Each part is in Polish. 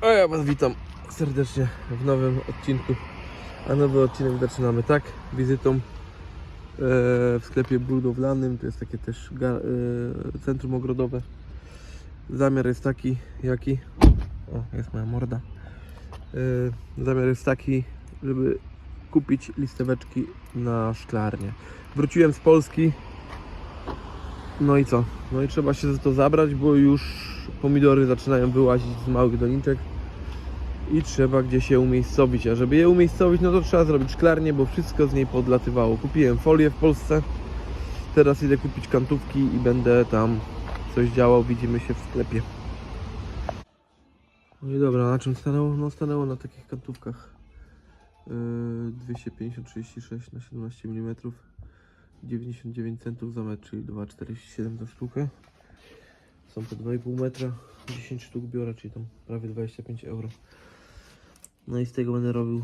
A ja Was witam serdecznie w nowym odcinku. A nowy odcinek zaczynamy tak, wizytą e, w sklepie budowlanym. To jest takie też e, centrum ogrodowe. Zamiar jest taki, jaki. O, jest moja morda. E, zamiar jest taki, żeby kupić listeweczki na szklarnię. Wróciłem z Polski. No i co? No i trzeba się za to zabrać, bo już pomidory zaczynają wyłazić z małych doniczek i trzeba gdzieś je umiejscowić. A żeby je umiejscowić, no to trzeba zrobić szklarnię, bo wszystko z niej podlatywało. Kupiłem folię w Polsce, teraz idę kupić kantówki i będę tam coś działał. Widzimy się w sklepie. No i dobra, na czym stanęło? No stanęło na takich kantówkach yy, 250-36 na 17 mm 99 centów za metr, czyli 2,47 za sztukę. Są po 2,5 metra, 10 sztuk biorę, czyli tam prawie 25 euro. No i z tego będę robił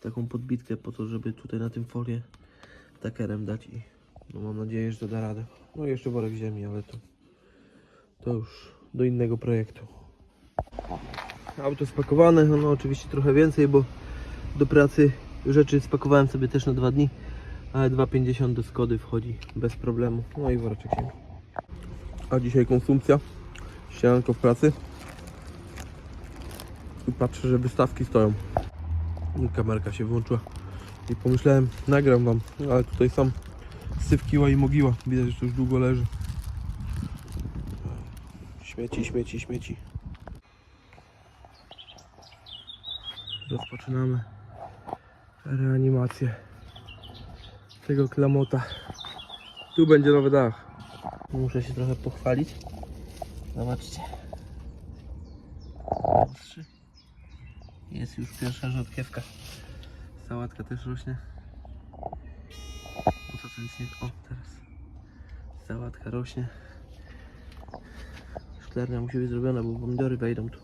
taką podbitkę po to, żeby tutaj na tym folię takerem dać i no mam nadzieję, że to da radę. No i jeszcze worek ziemi, ale to, to już do innego projektu. Auto spakowane, no, no oczywiście trochę więcej, bo do pracy rzeczy spakowałem sobie też na dwa dni, ale 2,50 do Skody wchodzi bez problemu. No i woreczek ziemi. A dzisiaj konsumpcja. Ścianko w pracy. I patrzę, że wystawki stoją. Kamerka się włączyła. I pomyślałem, nagram wam, ale tutaj sam syf kiła i mogiła. Widać, że to już długo leży. Śmieci, śmieci, śmieci. Rozpoczynamy reanimację tego klamota. Tu będzie nowy dach. Muszę się trochę pochwalić. Zobaczcie. Jest już pierwsza rzodkiewka. Sałatka też rośnie. O to co nic nie... O, teraz. Sałatka rośnie. Szklarnia musi być zrobiona, bo pomidory wejdą tu.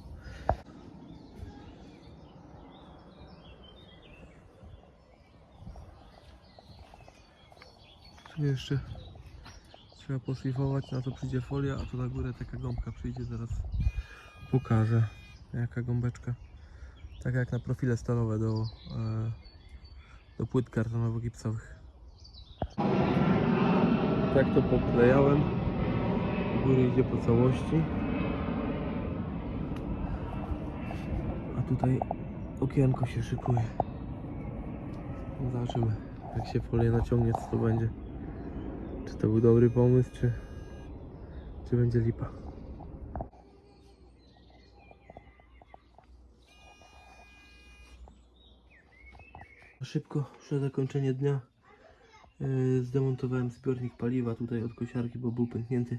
Tu jeszcze trzeba poszlifować, na to przyjdzie folia, a tu na górę taka gąbka przyjdzie, zaraz pokażę jaka gąbeczka. Tak jak na profile stalowe do, e, do płyt kartonowo-gipsowych. Tak to poklejałem. Do góry idzie po całości. A tutaj okienko się szykuje. Zobaczymy jak się folię naciągnie co to będzie. To był dobry pomysł, czy, czy będzie lipa. Szybko, przed zakończenie dnia yy, zdemontowałem zbiornik paliwa tutaj od kosiarki, bo był pęknięty.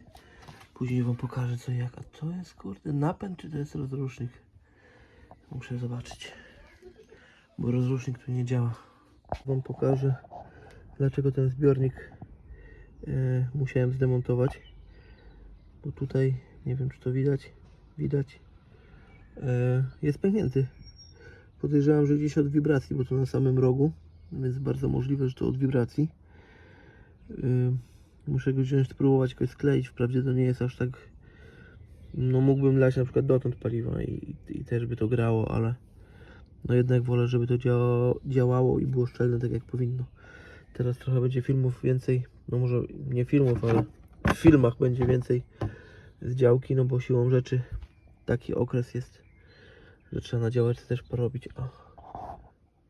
Później wam pokażę co jak. A to jest kurde napęd, czy to jest rozrusznik? Muszę zobaczyć. Bo rozrusznik tu nie działa. Wam pokażę dlaczego ten zbiornik musiałem zdemontować bo tutaj nie wiem czy to widać widać. E, jest pęknięty. Podejrzewam, że gdzieś od wibracji bo to na samym rogu więc bardzo możliwe, że to od wibracji. E, muszę go wziąć spróbować jakoś skleić. Wprawdzie to nie jest aż tak no mógłbym lać na przykład dotąd paliwa i, i też by to grało, ale no jednak wolę, żeby to działało i było szczelne tak jak powinno. Teraz trochę będzie filmów więcej, no może nie filmów, ale w filmach będzie więcej z działki, no bo siłą rzeczy taki okres jest, że trzeba na działeczce też porobić. O.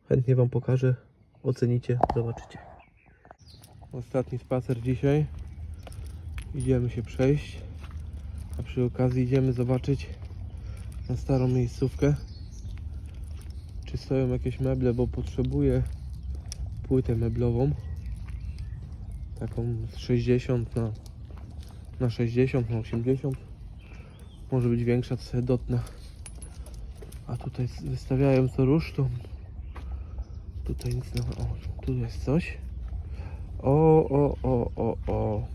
Chętnie Wam pokażę, ocenicie, zobaczycie. Ostatni spacer dzisiaj. Idziemy się przejść, a przy okazji idziemy zobaczyć na starą miejscówkę, czy stoją jakieś meble, bo potrzebuję płytę meblową taką z 60 na, na 60 na 80 może być większa to sobie dotnę a tutaj wystawiają co rusz tutaj nic nie ma o tu jest coś. O o o o o.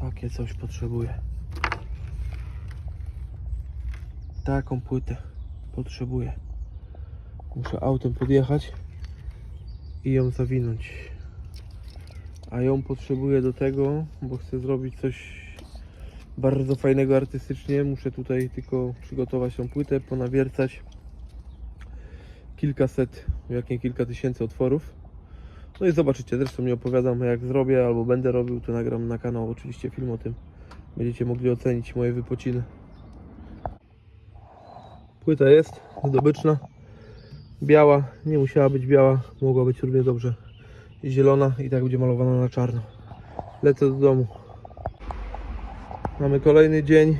Takie coś potrzebuję. Taką płytę potrzebuję. Muszę autem podjechać i ją zawinąć. A ją potrzebuję do tego, bo chcę zrobić coś bardzo fajnego artystycznie. Muszę tutaj tylko przygotować tą płytę, ponawiercać kilkaset, jak nie kilka tysięcy otworów. No i zobaczycie, zresztą nie opowiadam jak zrobię albo będę robił, to nagram na kanał oczywiście film o tym. Będziecie mogli ocenić moje wypociny. Płyta jest zdobyczna, biała, nie musiała być biała, mogła być równie dobrze zielona i tak będzie malowana na czarno. Lecę do domu. Mamy kolejny dzień.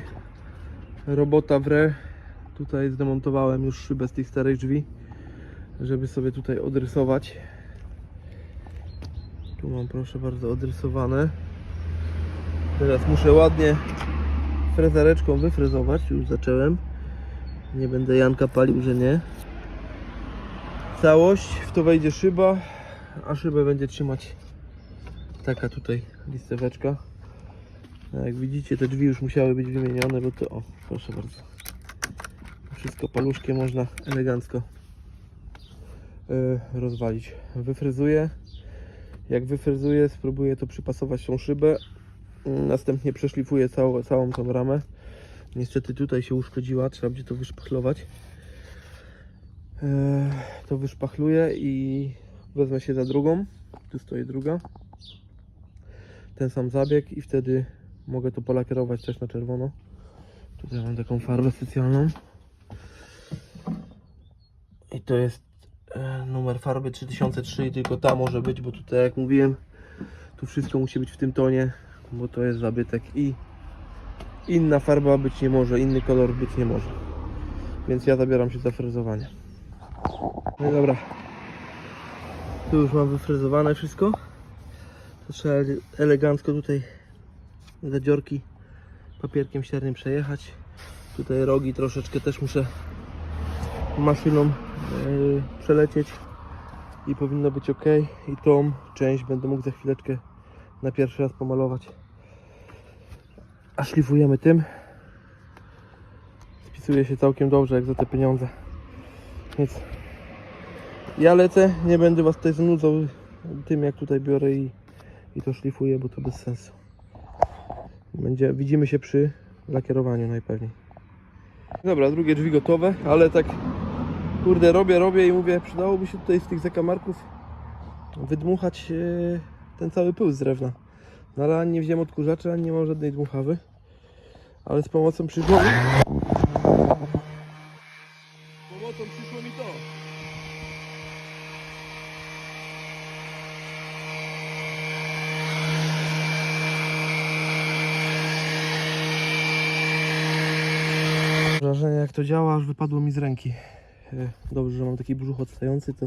Robota w re. Tutaj zdemontowałem już szybę z tych starych drzwi, żeby sobie tutaj odrysować. Tu mam proszę bardzo odrysowane. Teraz muszę ładnie frezareczką wyfrezować. Już zacząłem. Nie będę Janka palił, że nie. Całość, w to wejdzie szyba, a szybę będzie trzymać taka tutaj listeweczka. Jak widzicie, te drzwi już musiały być wymienione, bo to o, proszę bardzo. Wszystko paluszkiem można elegancko e, rozwalić. Wyfryzuję. Jak wyfryzuję, spróbuję to przypasować tą szybę. Następnie przeszlifuję całą, całą tą ramę. Niestety tutaj się uszkodziła, trzeba będzie to wyszpachlować. E, To wyszpachluję i wezmę się za drugą. Tu stoi druga. Ten sam zabieg i wtedy mogę to polakierować też na czerwono. Tutaj mam taką farbę specjalną. I to jest e, numer farby 3003 i tylko ta może być, bo tutaj jak mówiłem, tu wszystko musi być w tym tonie, bo to jest zabytek i inna farba być nie może, inny kolor być nie może. Więc ja zabieram się za frezowanie. No i dobra. Tu już mam wyfrezowane wszystko. To trzeba elegancko tutaj zadziorki papierkiem ściernym przejechać. Tutaj rogi troszeczkę też muszę maszyną yy, przelecieć i powinno być ok. I tą część będę mógł za chwileczkę na pierwszy raz pomalować. A szlifujemy tym. Spisuje się całkiem dobrze jak za te pieniądze. Więc ja lecę, nie będę was tutaj znudzał tym jak tutaj biorę i, i to szlifuję, bo to bez sensu. Będzie, widzimy się przy lakierowaniu najpewniej. Dobra, drugie drzwi gotowe, ale tak kurde robię, robię i mówię, przydałoby się tutaj z tych zakamarków wydmuchać e, ten cały pył z drewna. No ale ani nie wziąłem odkurzacza, ani nie mam żadnej dmuchawy. Ale z pomocą przyszło mi... Z pomocą przyszło mi to. Wrażenie jak to działa, aż wypadło mi z ręki. E, Dobrze, że mam taki brzuch odstający, to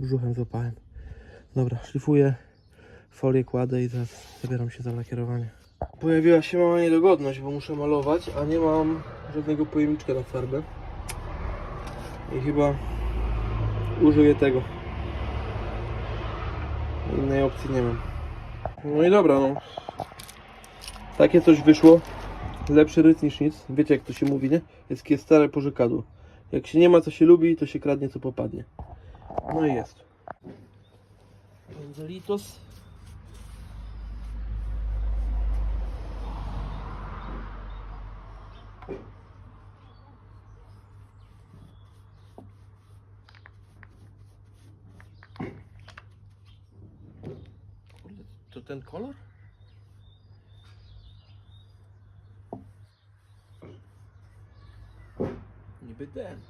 brzuchem złapałem. Dobra, szlifuję, folię kładę i zaraz zabieram się za lakierowanie. Pojawiła się mała niedogodność, bo muszę malować, a nie mam żadnego pojemniczka na farbę. I chyba użyję tego. Innej opcji nie mam. No i dobra, no. Takie coś wyszło. Lepszy ryc niż nic. Wiecie jak to się mówi, nie? Jest takie stare porzekadło. Jak się nie ma co się lubi, to się kradnie co popadnie. No i jest. Angelitos. To ten kolor? Niby ten.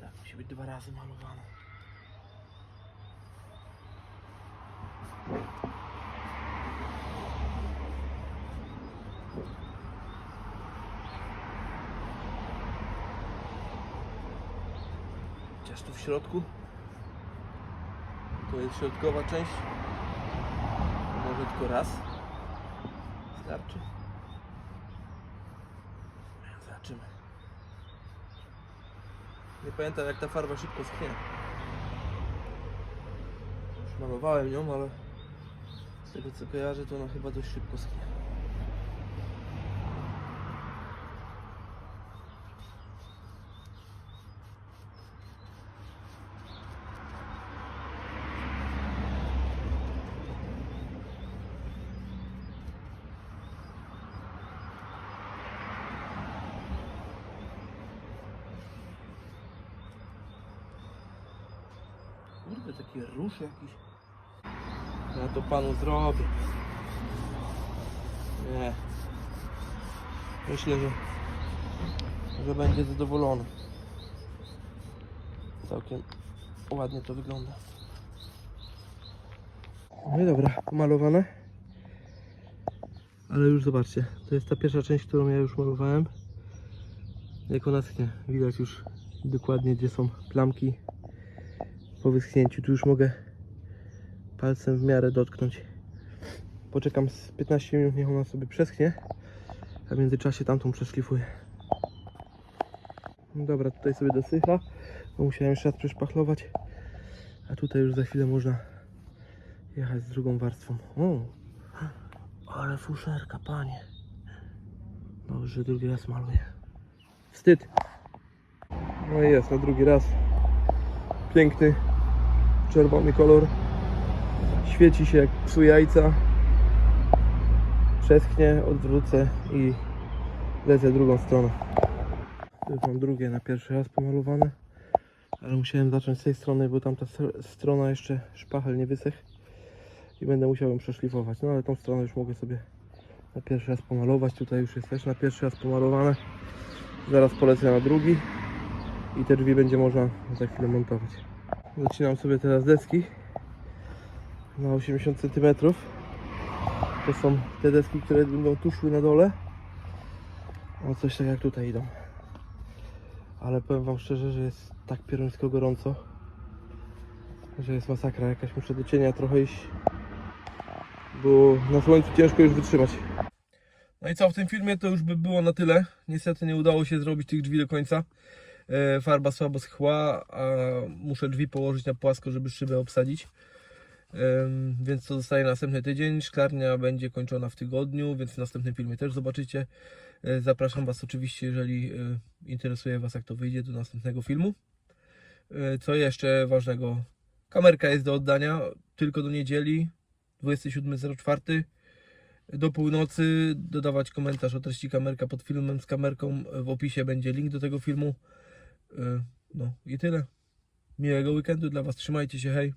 Tak, musi być dwa razy malowane. Środku to jest środkowa część. Może tylko raz. Starczy. Zobaczymy. Nie pamiętam jak ta farba szybko schnie. Już malowałem ją, ale tego co kojarzę, to ona chyba dość szybko schnie. Kurde, taki róż jakiś. Ja to panu zrobię. Nie. Myślę, że, że będzie zadowolony. Całkiem ładnie to wygląda. No i dobra, pomalowane. Ale już zobaczcie, to jest ta pierwsza część, którą ja już malowałem. Jak ona schnie, widać już dokładnie gdzie są plamki po wyschnięciu. Tu już mogę palcem w miarę dotknąć. Poczekam z 15 minut, niech ona sobie przeschnie, a w międzyczasie tamtą przeszlifuję. No Dobra, tutaj sobie dosycha, bo musiałem jeszcze raz przeszpachlować, a tutaj już za chwilę można jechać z drugą warstwą. O, ale fuszerka, panie. Dobrze, drugi raz maluję. Wstyd. No i jest, na drugi raz. Piękny, czerwony kolor. Świeci się jak psu jajca. Przeschnie, odwrócę i lecę drugą stroną. Tu mam drugie na pierwszy raz pomalowane. Ale musiałem zacząć z tej strony, bo tamta str- strona jeszcze szpachel nie wysechł. I będę musiał ją przeszlifować. No ale tą stronę już mogę sobie na pierwszy raz pomalować. Tutaj już jest też na pierwszy raz pomalowane. Zaraz polecę na drugi. I te drzwi będzie można za chwilę montować. Zaczynam sobie teraz deski na 80 cm. To są te deski, które będą tu szły na dole. O coś tak jak tutaj idą. Ale powiem Wam szczerze, że jest tak pieruńsko gorąco, że jest masakra jakaś. Muszę do cienia trochę iść, bo na słońcu ciężko już wytrzymać. No i co, w tym filmie to już by było na tyle. Niestety nie udało się zrobić tych drzwi do końca. E, Farba słabo schła, a muszę drzwi położyć na płasko, żeby szybę obsadzić. Więc to zostaje następny tydzień. Szklarnia będzie kończona w tygodniu, więc w następnym filmie też zobaczycie. E, Zapraszam Was oczywiście, jeżeli e, interesuje Was, jak to wyjdzie, do następnego filmu. Co jeszcze ważnego? Kamerka jest do oddania tylko do niedzieli 27.04 do północy. Dodawać komentarz o treści kamerka pod filmem z kamerką. W opisie będzie link do tego filmu. E, No i tyle. Miłego weekendu dla Was. Trzymajcie się, hej.